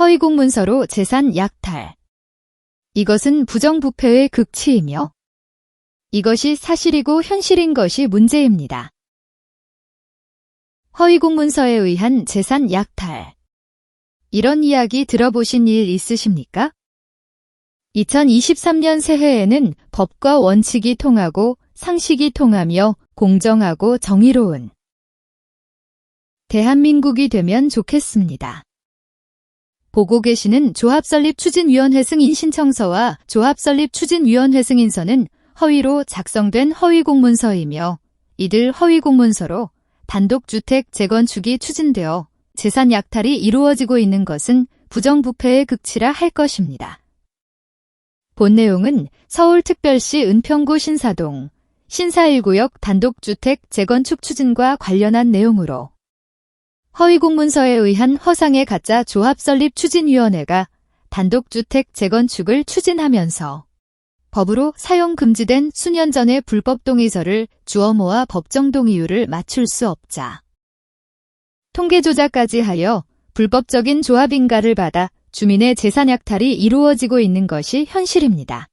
허위 공문서로 재산 약탈. 이것은 부정부패의 극치이며 이것이 사실이고 현실인 것이 문제입니다. 허위 공문서에 의한 재산 약탈. 이런 이야기 들어보신 일 있으십니까? 2023년 새해에는 법과 원칙이 통하고 상식이 통하며 공정하고 정의로운 대한민국이 되면 좋겠습니다. 보고 계시는 조합설립 추진위원회 승인 신청서와 조합설립 추진위원회 승인서는 허위로 작성된 허위 공문서이며 이들 허위 공문서로 단독주택 재건축이 추진되어 재산 약탈이 이루어지고 있는 것은 부정부패의 극치라 할 것입니다. 본 내용은 서울특별시 은평구 신사동 신사 1구역 단독주택 재건축 추진과 관련한 내용으로 허위 공문서에 의한 허상의 가짜 조합 설립 추진위원회가 단독주택 재건축을 추진하면서 법으로 사용 금지된 수년 전의 불법 동의서를 주어 모아 법정 동의율을 맞출 수 없자 통계 조작까지 하여 불법적인 조합인가를 받아 주민의 재산 약탈이 이루어지고 있는 것이 현실입니다.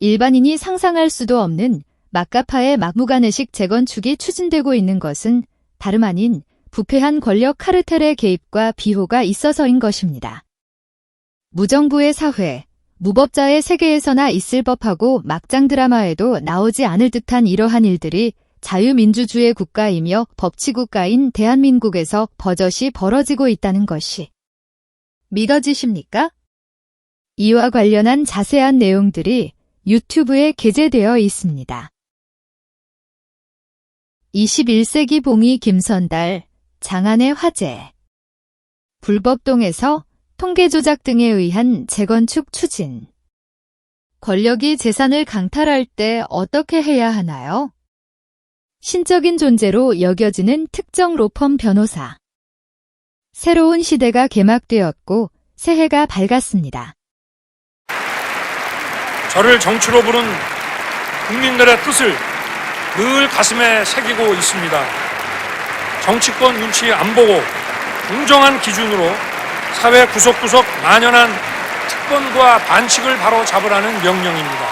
일반인이 상상할 수도 없는 막가파의 막무가내식 재건축이 추진되고 있는 것은 다름 아닌 부패한 권력 카르텔의 개입과 비호가 있어서인 것입니다. 무정부의 사회, 무법자의 세계에서나 있을 법하고 막장 드라마에도 나오지 않을 듯한 이러한 일들이 자유민주주의 국가이며 법치국가인 대한민국에서 버젓이 벌어지고 있다는 것이 믿어지십니까? 이와 관련한 자세한 내용들이 유튜브에 게재되어 있습니다. 21세기 봉이 김선달, 장안의 화재. 불법동에서 통계 조작 등에 의한 재건축 추진. 권력이 재산을 강탈할 때 어떻게 해야 하나요? 신적인 존재로 여겨지는 특정 로펌 변호사. 새로운 시대가 개막되었고 새해가 밝았습니다. 저를 정치로 부른 국민들의 뜻을 늘 가슴에 새기고 있습니다. 정치권 눈치 안 보고 공정한 기준으로 사회 구석구석 만연한 특권과 반칙을 바로 잡으라는 명령입니다.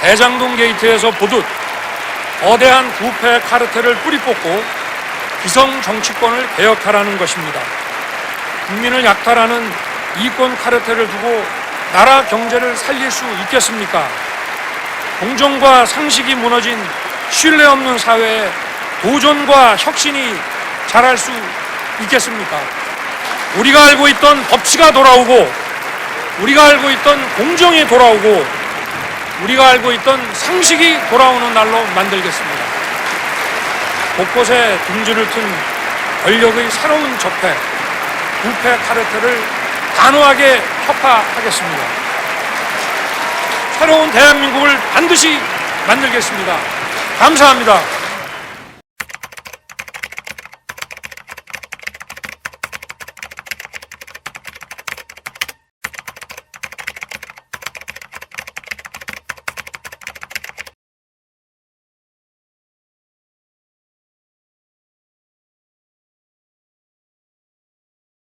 대장동 게이트에서 보듯 거대한 부패 카르텔을 뿌리 뽑고 기성 정치권을 개혁하라는 것입니다. 국민을 약탈하는 이권 카르텔을 두고 나라 경제를 살릴 수 있겠습니까? 공정과 상식이 무너진 신뢰 없는 사회에 도전과 혁신이 자랄 수 있겠습니까? 우리가 알고 있던 법치가 돌아오고 우리가 알고 있던 공정이 돌아오고 우리가 알고 있던 상식이 돌아오는 날로 만들겠습니다. 곳곳에 둥지를 튼 권력의 새로운 적폐, 부패 카르텔을 단호하게 혁파하겠습니다. 새로운 대한민국을 반드시 만들겠습니다. 감사합니다.